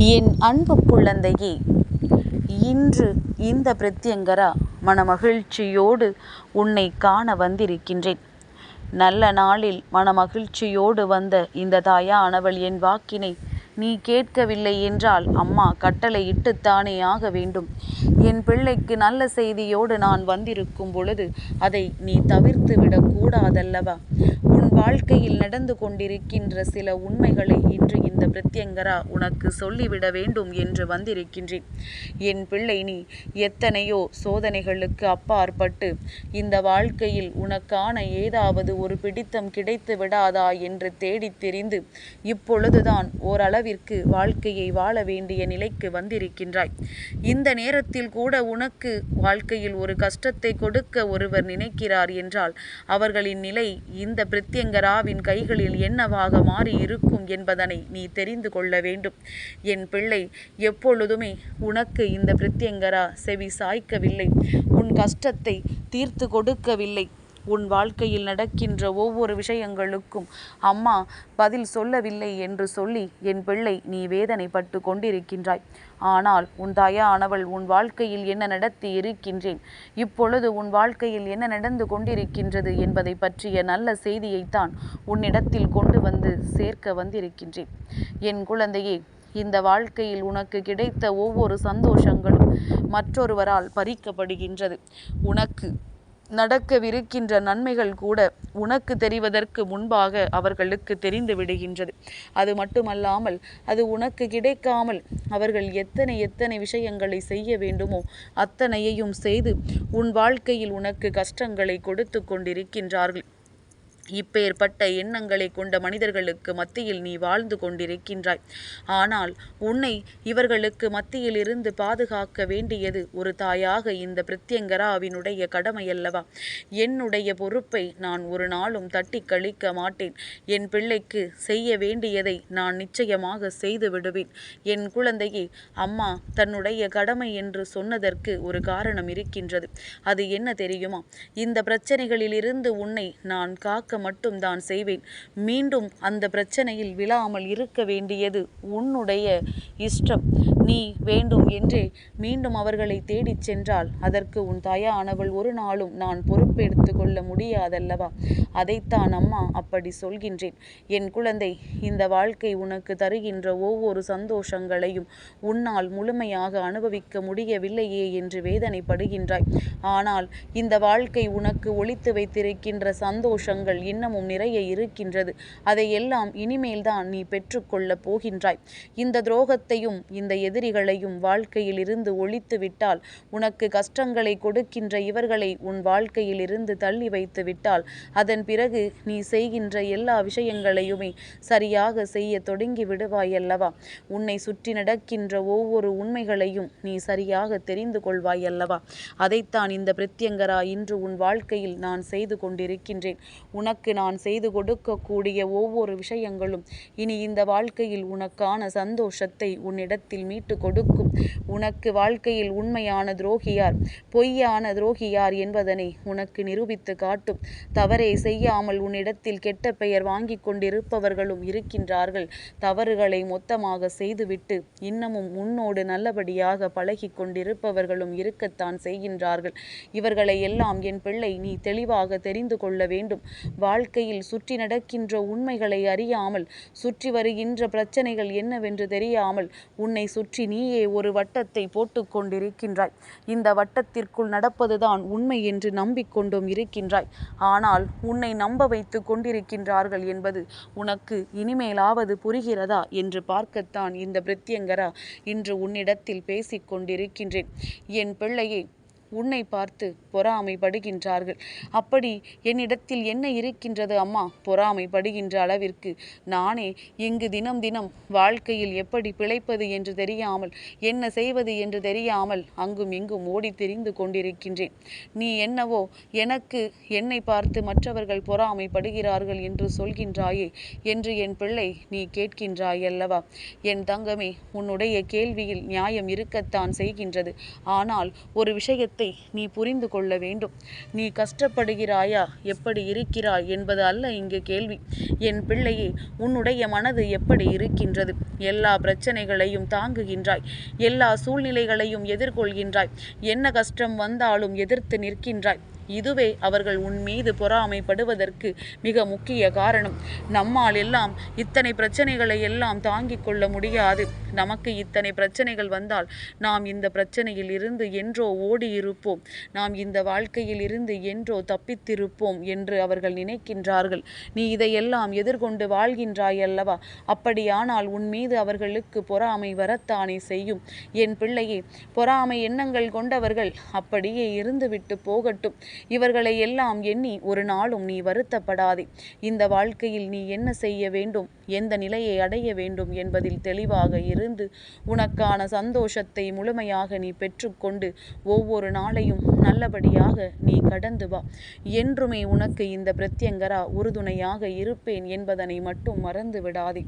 என் அன்பு குழந்தையே இன்று இந்த பிரத்யங்கரா மனமகிழ்ச்சியோடு உன்னை காண வந்திருக்கின்றேன். நல்ல நாளில் மனமகிழ்ச்சியோடு வந்த இந்த தாயானவள் என் வாக்கினை நீ கேட்கவில்லை என்றால் அம்மா கட்டளையிட்டுத்தானே ஆக வேண்டும். என் பிள்ளைக்கு நல்ல செய்தியோடு நான் வந்திருக்கும் பொழுது அதை நீ தவிர்த்து விடக்கூடாதல்லவா வாழ்க்கையில் நடந்து கொண்டிருக்கின்ற சில உண்மைகளை இன்று இந்த பிரத்யங்கரா உனக்கு சொல்லிவிட வேண்டும் என்று வந்திருக்கின்றேன். என் பிள்ளை நீ எத்தனையோ சோதனைகளுக்கு அப்பாற்பட்டு இந்த வாழ்க்கையில் உனக்கான ஏதாவது ஒரு பிடித்தம் கிடைத்து விடாதா என்று தேடித் தெரிந்து இப்பொழுதுதான் ஓரளவிற்கு வாழ்க்கையை வாழ வேண்டிய நிலைக்கு வந்திருக்கின்றாய். இந்த நேரத்தில் கூட உனக்கு வாழ்க்கையில் ஒரு கஷ்டத்தை கொடுக்க ஒருவர் நினைக்கிறார் என்றால் அவர்களின் நிலை இந்த பிரத்யங்க பிரத்யங்கராவின் கைகளில் என்னவாக மாறி இருக்கும் என்பதனை நீ தெரிந்து கொள்ள வேண்டும். என் பிள்ளை எப்பொழுதுமே உனக்கு இந்த பிரத்யங்கரா செவி சாய்க்கவில்லை. உன் கஷ்டத்தை தீர்த்து கொடுக்கவில்லை. உன் வாழ்க்கையில் நடக்கின்ற ஒவ்வொரு விஷயங்களுக்கும் அம்மா பதில் சொல்லவில்லை என்று சொல்லி என் பிள்ளை நீ வேதனைப்பட்டு கொண்டிருக்கின்றாய். ஆனால் உன் தாயானவள் உன் வாழ்க்கையில் என்ன நடத்தி இருக்கின்றேன்? இப்பொழுது உன் வாழ்க்கையில் என்ன நடந்து கொண்டிருக்கின்றது என்பதை பற்றிய நல்ல செய்தியைத்தான் உன்னிடத்தில் கொண்டு வந்து சேர்க்க வந்திருக்கின்றேன். என் குழந்தையே இந்த வாழ்க்கையில் உனக்கு கிடைத்த ஒவ்வொரு சந்தோஷங்களும் மற்றொருவரால் பறிக்கப்படுகின்றது. உனக்கு நடக்கவிருக்கின்ற நன்மைகள் கூட உனக்கு தெரிவதற்கு முன்பாக அவர்களுக்கு தெரிந்து விடுகின்றது. அது மட்டுமல்லாமல் அது உனக்கு கிடைக்காமல் அவர்கள் எத்தனை எத்தனை விஷயங்களை செய்ய வேண்டுமோ அத்தனையையும் செய்து உன் வாழ்க்கையில் உனக்கு கஷ்டங்களை கொடுத்து கொண்டிருக்கின்றார்கள். இப்பேற்பட்ட எண்ணங்களை கொண்ட மனிதர்களுக்கு மத்தியில் நீ வாழ்ந்து கொண்டிருக்கின்றாய். ஆனால் உன்னை இவர்களுக்கு மத்தியில் இருந்து பாதுகாக்க வேண்டியது ஒரு தாயாக இந்த பிரத்யங்கராவினுடைய கடமையல்லவா? என்னுடைய பொறுப்பை நான் ஒரு நாளும் தட்டி கழிக்க மாட்டேன். என் பிள்ளைக்கு செய்ய வேண்டியதை நான் நிச்சயமாக செய்து விடுவேன். என் குழந்தையை அம்மா தன்னுடைய கடமை என்று சொன்னதற்கு ஒரு காரணம் இருக்கின்றது. அது என்ன தெரியுமா? இந்த பிரச்சனைகளிலிருந்து உன்னை நான் காக்க மட்டும் தான் செய்வேன். மீண்டும் அந்த பிரச்சனையில் விழாமல் இருக்க வேண்டியது உன்னுடைய இஷ்டம். நீ வேண்டும் என்றே மீண்டும் அவர்களை தேடிச் சென்றால் அதற்கு உன் தாயானவள் ஒரு நாளும் நான் பொறுப்பெடுத்து கொள்ள முடியாதல்லவா? அதைத்தான் அம்மா அப்படி சொல்கின்றேன். என் குழந்தை இந்த வாழ்க்கை உனக்கு தருகின்ற ஒவ்வொரு சந்தோஷங்களையும் உன்னால் முழுமையாக அனுபவிக்க முடியவில்லையே என்று வேதனைப்படுகின்றாய். ஆனால் இந்த வாழ்க்கை உனக்கு ஒழித்து வைத்திருக்கின்ற சந்தோஷங்கள் இன்னமும் நிறைய இருக்கின்றது. அதையெல்லாம் இனிமேல்தான் நீ பெற்றுக்கொள்ளப் போகின்றாய். இந்த துரோகத்தையும் இந்த எதிரிகளையும் வாழ்க்கையில் இருந்து ஒழித்து விட்டால் உனக்கு கஷ்டங்களை கொடுக்கின்ற இவர்களை உன் வாழ்க்கையில் இருந்து தள்ளி வைத்து விட்டால் அதன் பிறகு நீ செய்கின்ற எல்லா விஷயங்களையுமே சரியாக செய்ய தொடங்கி விடுவாய் அல்லவா? உன்னை சுற்றி நடக்கின்ற ஒவ்வொரு உண்மைகளையும் நீ சரியாக தெரிந்து கொள்வாய் அல்லவா? அதைத்தான் இந்த பிரத்யங்கரா இன்று உன் வாழ்க்கையில் நான் செய்து கொண்டிருக்கின்றேன். உனக்கு உனக்கு நான் செய்து கொடுக்கக்கூடிய ஒவ்வொரு விஷயங்களும் இனி இந்த வாழ்க்கையில் உனக்கான சந்தோஷத்தை உன்னிடத்தில் மீட்டு கொடுக்கும். உனக்கு வாழ்க்கையில் உண்மையான துரோகியார் பொய்யான துரோகியார் என்பதனை உனக்கு நிரூபித்து காட்டும். தவறை செய்யாமல் உன்னிடத்தில் கெட்ட பெயர் வாங்கி கொண்டிருப்பவர்களும் இருக்கின்றார்கள். தவறுகளை மொத்தமாக செய்துவிட்டு இன்னமும் உன்னோடு நல்லபடியாக பழகி கொண்டிருப்பவர்களும் இருக்கத்தான் செய்கின்றார்கள். இவர்களை எல்லாம் என் பிள்ளை நீ தெளிவாக தெரிந்து கொள்ள வேண்டும். வாழ்க்கையில் சுற்றி நடக்கின்ற உண்மைகளை அறியாமல் சுற்றி வருகின்ற பிரச்சனைகள் என்னவென்று தெரியாமல் உன்னை சுற்றி நீயே ஒரு வட்டத்தை போட்டுக்கொண்டிருக்கின்றாய் இந்த வட்டத்திற்குள் நடப்பதுதான் உண்மை என்று நம்பிக்கொண்டும் இருக்கின்றாய். ஆனால் உன்னை நம்ப வைத்து கொண்டிருக்கின்றார்கள் என்பது உனக்கு இனிமேலாவது புரிகிறதா என்று பார்க்கத்தான் இந்த பிரத்யங்கரா இன்று உன்னிடத்தில் பேசிக் கொண்டிருக்கின்றேன். என் பிள்ளையே உன்னை பார்த்து பொறாமைப்படுகின்றார்கள். அப்படி என்னிடத்தில் என்ன இருக்கின்றது அம்மா? பொறாமைப்படுகின்ற அளவிற்கு நானே இங்கு தினம் தினம் வாழ்க்கையில் எப்படி பிழைப்பது என்று தெரியாமல் என்ன செய்வது என்று தெரியாமல் அங்கும் இங்கும் ஓடி தெரிந்து கொண்டிருக்கின்றேன். நீ என்னவோ எனக்கு என்னை பார்த்து மற்றவர்கள் பொறாமைப்படுகிறார்கள் என்று சொல்கின்றாயே என்று என் பிள்ளை நீ கேட்கின்றாய் அல்லவா என் தங்கமே உன்னுடைய கேள்வியில் நியாயம் இருக்கத்தான் செய்கின்றது. ஆனால் ஒரு விஷயத்தை கஷ்டத்தை நீ புரிந்து கொள்ள வேண்டும். நீ கஷ்டப்படுகிறாயா? எப்படி இருக்கிறாய் என்பது அல்ல இங்கு கேள்வி. என் பிள்ளையே உன்னுடைய மனது எப்படி இருக்கின்றது? எல்லா பிரச்சனைகளையும் தாங்குகின்றாய். எல்லா சூழ்நிலைகளையும் எதிர்கொள்கின்றாய். என்ன கஷ்டம் வந்தாலும் எதிர்த்து நிற்கின்றாய். இதுவே அவர்கள் உன் மீது பொறாமைப்படுவதற்கு மிக முக்கிய காரணம். நம்மால் எல்லாம் இத்தனை பிரச்சனைகளை எல்லாம் தாங்கிக் கொள்ள முடியாது. நமக்கு இத்தனை பிரச்சனைகள் வந்தால் நாம் இந்த பிரச்சனையில் இருந்து என்றோ ஓடி இருப்போம் நாம் இந்த வாழ்க்கையில் இருந்து என்றோ தப்பித்திருப்போம் என்று அவர்கள் நினைக்கின்றார்கள். நீ இதையெல்லாம் எதிர்கொண்டு வாழ்கின்றாய் அல்லவா? அப்படியானால் உன் மீது அவர்களுக்கு பொறாமை வரத்தானே செய்யும். என் பிள்ளையே பொறாமை எண்ணங்கள் கொண்டவர்கள் அப்படியே இருந்துவிட்டு போகட்டும். இவர்களை எல்லாம் எண்ணி ஒரு நாளும் நீ வருத்தப்படாதே. இந்த வாழ்க்கையில் நீ என்ன செய்ய வேண்டும்? எந்த நிலையை அடைய வேண்டும் என்பதில் தெளிவாக இருந்து உனக்கான சந்தோஷத்தை முழுமையாக நீ பெற்றுக்கொண்டு ஒவ்வொரு நாளையும் நல்லபடியாக நீ கடந்து வா. என்றுமே உனக்கு இந்த பிரத்யங்கரா உறுதுணையாக இருப்பேன் என்பதனை மட்டும் மறந்து விடாதே.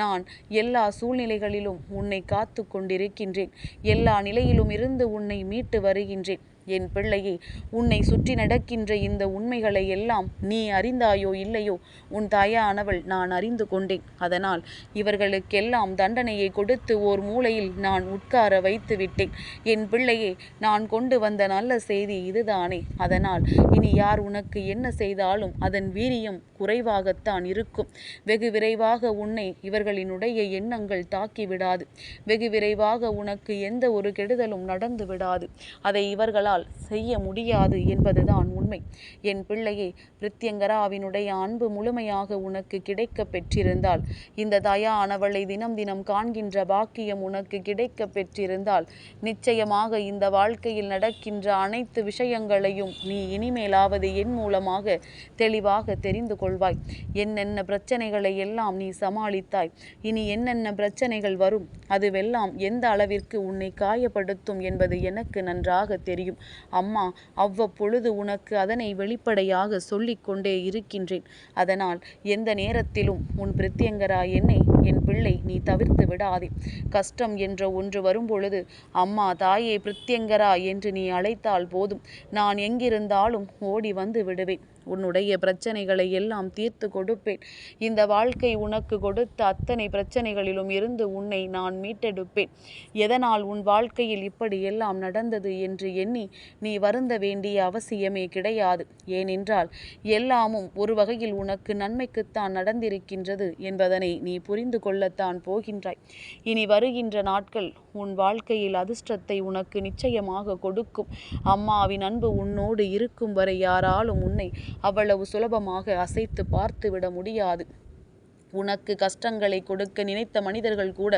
நான் எல்லா சூழ்நிலைகளிலும் உன்னை காத்து கொண்டிருக்கின்றேன் எல்லா நிலையிலும் இருந்து உன்னை மீட்டு வருகின்றேன். என் பிள்ளையே உன்னை சுற்றி நடக்கின்ற இந்த உண்மைகளை எல்லாம் நீ அறிந்தாயோ இல்லையோ? உன் தாயானவள் நான் அறிந்து கொண்டேன். அதனால் இவர்களுக்கெல்லாம் தண்டனையை கொடுத்து ஓர் மூலையில் நான் உட்கார வைத்து விட்டேன் என் பிள்ளையே நான் கொண்டு வந்த நல்ல செய்தி இதுதானே. அதனால் இனி யார் உனக்கு என்ன செய்தாலும் அதன் வீரியம் குறைவாகத்தான் இருக்கும். வெகு விரைவாக உன்னை இவர்களினுடைய எண்ணங்கள் தாக்கிவிடாது வெகு விரைவாக உனக்கு எந்த ஒரு கெடுதலும் நடந்து விடாது. அதை இவர்களால் செய்ய முடியாது என்பதுதான் உண்மை. என் பிள்ளையே பிரித்யங்கராவினுடைய அன்பு முழுமையாக உனக்கு கிடைக்க பெற்றிருந்தால் இந்த தயானவளை தினம் தினம் காண்கின்ற பாக்கியம் உனக்கு கிடைக்க பெற்றிருந்தால் நிச்சயமாக இந்த வாழ்க்கையில் நடக்கின்ற அனைத்து விஷயங்களையும் நீ இனிமேலாவது என் மூலமாக தெளிவாக தெரிந்து கொள்வாய். என்னென்ன பிரச்சனைகளை எல்லாம் நீ சமாளித்தாய் இனி என்னென்ன பிரச்சனைகள் வரும் அதுவெல்லாம் எந்த அளவிற்கு உன்னை காயப்படுத்தும் என்பது எனக்கு நன்றாக தெரியும். அம்மா அவ்வப்பொழுது உனக்கு அதனை வெளிப்படையாக சொல்லிக்கொண்டே இருக்கின்றேன். அதனால் எந்த நேரத்திலும் உன் பிரத்யங்கரா என்னை என் பிள்ளை நீ தவிர்த்து விடாதே. கஷ்டம் என்ற ஒன்று வரும்பொழுது அம்மா தாயே பிரத்யங்கரா என்று நீ அழைத்தால் போதும். நான் எங்கிருந்தாலும் ஓடி வந்து விடுவேன். உன்னுடைய பிரச்சனைகளை எல்லாம் தீர்த்து கொடுப்பேன். இந்த வாழ்க்கை உனக்கு கொடுத்த அத்தனை பிரச்சனைகளிலும் இருந்து உன்னை நான் மீட்டெடுப்பேன். எதனால் உன் வாழ்க்கையில் இப்படி எல்லாம் நடந்தது என்று எண்ணி நீ வருந்த வேண்டிய அவசியமே கிடையாது. ஏனென்றால் எல்லாமும் ஒரு வகையில் உனக்கு நன்மைக்குத்தான் நடந்திருக்கின்றது என்பதனை நீ புரிந்து கொள்ளத்தான் போகின்றாய். இனி வருகின்ற நாட்கள் உன் வாழ்க்கையில் அதிர்ஷ்டத்தை உனக்கு நிச்சயமாக கொடுக்கும். அம்மாவின் அன்பு உன்னோடு இருக்கும் வரை யாராலும் உன்னை அவ்வளவு சுலபமாக அசைத்து பார்த்துவிட முடியாது. உனக்கு கஷ்டங்களை கொடுக்க நினைத்த மனிதர்கள் கூட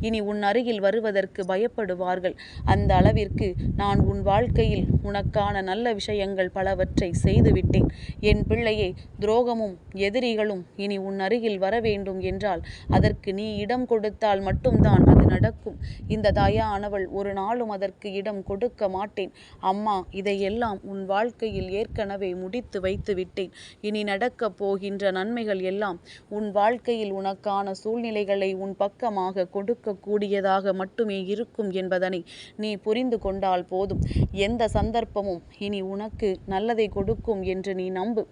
இனி உன் அருகில் வருவதற்கு பயப்படுவார்கள். அந்த அளவிற்கு நான் உன் வாழ்க்கையில் உனக்கான நல்ல விஷயங்கள் பலவற்றை செய்துவிட்டேன். என் பிள்ளையை துரோகமும் எதிரிகளும் இனி உன் அருகில் வர வேண்டும் என்றால் அதற்கு நீ இடம் கொடுத்தால் மட்டும்தான் அது நடக்கும். இந்த தாயானவள் ஒரு நாளும் அதற்கு இடம் கொடுக்க மாட்டேன். அம்மா இதையெல்லாம் உன் வாழ்க்கையில் ஏற்கனவே முடித்து வைத்து விட்டேன் இனி நடக்கப் போகின்ற நன்மைகள் எல்லாம் உன் வாழ்க்கை வாழ்க்கையில் உனக்கான சூழ்நிலைகளை உன் பக்கமாக கொடுக்கக்கூடியதாக மட்டுமே இருக்கும் என்பதனை நீ புரிந்து கொண்டால் போதும். எந்த சந்தர்ப்பமும் இனி உனக்கு நல்லதை கொடுக்கும் என்று நீ நம்பு.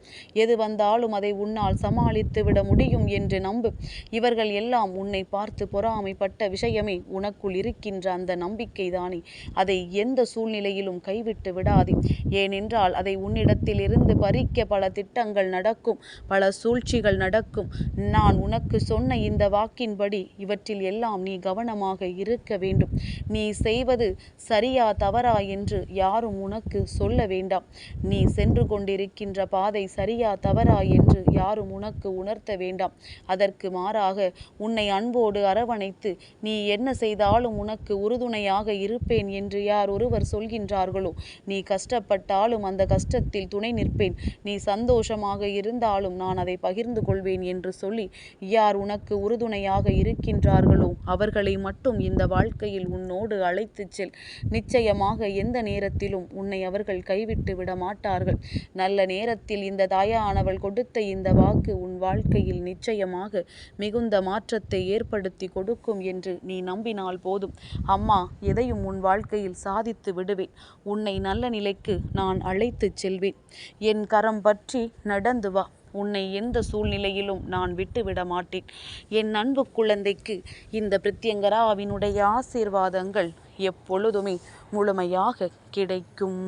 எது வந்தாலும் அதை உன்னால் சமாளித்து விட முடியும் என்று நம்பு. இவர்கள் எல்லாம் உன்னை பார்த்து பொறாமைப்பட்ட விஷயமே உனக்குள் இருக்கின்ற அந்த நம்பிக்கை தானே அதை எந்த சூழ்நிலையிலும் கைவிட்டு விடாதே. ஏனென்றால் அதை உன்னிடத்திலிருந்து பறிக்க பல திட்டங்கள் நடக்கும் பல சூழ்ச்சிகள் நடக்கும். நான் நான் உனக்கு சொன்ன இந்த வாக்கின்படி இவற்றில் எல்லாம் நீ கவனமாக இருக்க வேண்டும். நீ செய்வது சரியா தவறா என்று யாரும் உனக்கு சொல்ல வேண்டாம். நீ சென்று கொண்டிருக்கின்ற பாதை சரியா தவறா என்று யாரும் உனக்கு உணர்த்த வேண்டாம். அதற்கு மாறாக உன்னை அன்போடு அரவணைத்து நீ என்ன செய்தாலும் உனக்கு உறுதுணையாக இருப்பேன் என்று யார் ஒருவர் சொல்கின்றார்களோ நீ கஷ்டப்பட்டாலும் அந்த கஷ்டத்தில் துணை நிற்பேன். நீ சந்தோஷமாக இருந்தாலும் நான் அதை பகிர்ந்து கொள்வேன் என்று சொல்லி யார் உனக்கு உறுதுணையாக இருக்கின்றார்களோ அவர்களை மட்டும் இந்த வாழ்க்கையில் உன்னோடு அழைத்துச் செல். நிச்சயமாக எந்த நேரத்திலும் உன்னை அவர்கள் கைவிட்டு விட மாட்டார்கள். நல்ல நேரத்தில் இந்த தாயானவள் கொடுத்த இந்த வாக்கு உன் வாழ்க்கையில் நிச்சயமாக மிகுந்த மாற்றத்தை ஏற்படுத்தி கொடுக்கும் என்று நீ நம்பினால் போதும். அம்மா எதையும் உன் வாழ்க்கையில் சாதித்து விடுவேன். உன்னை நல்ல நிலைக்கு நான் அழைத்துச் செல்வேன். என் கரம் பற்றி நடந்து வா. உன்னை எந்த சூழ்நிலையிலும் நான் விட்டுவிட மாட்டேன். என் அன்பு குழந்தைக்கு இந்த பிரத்யங்கராவினுடைய ஆசீர்வாதங்கள் எப்பொழுதுமே முழுமையாக கிடைக்கும்.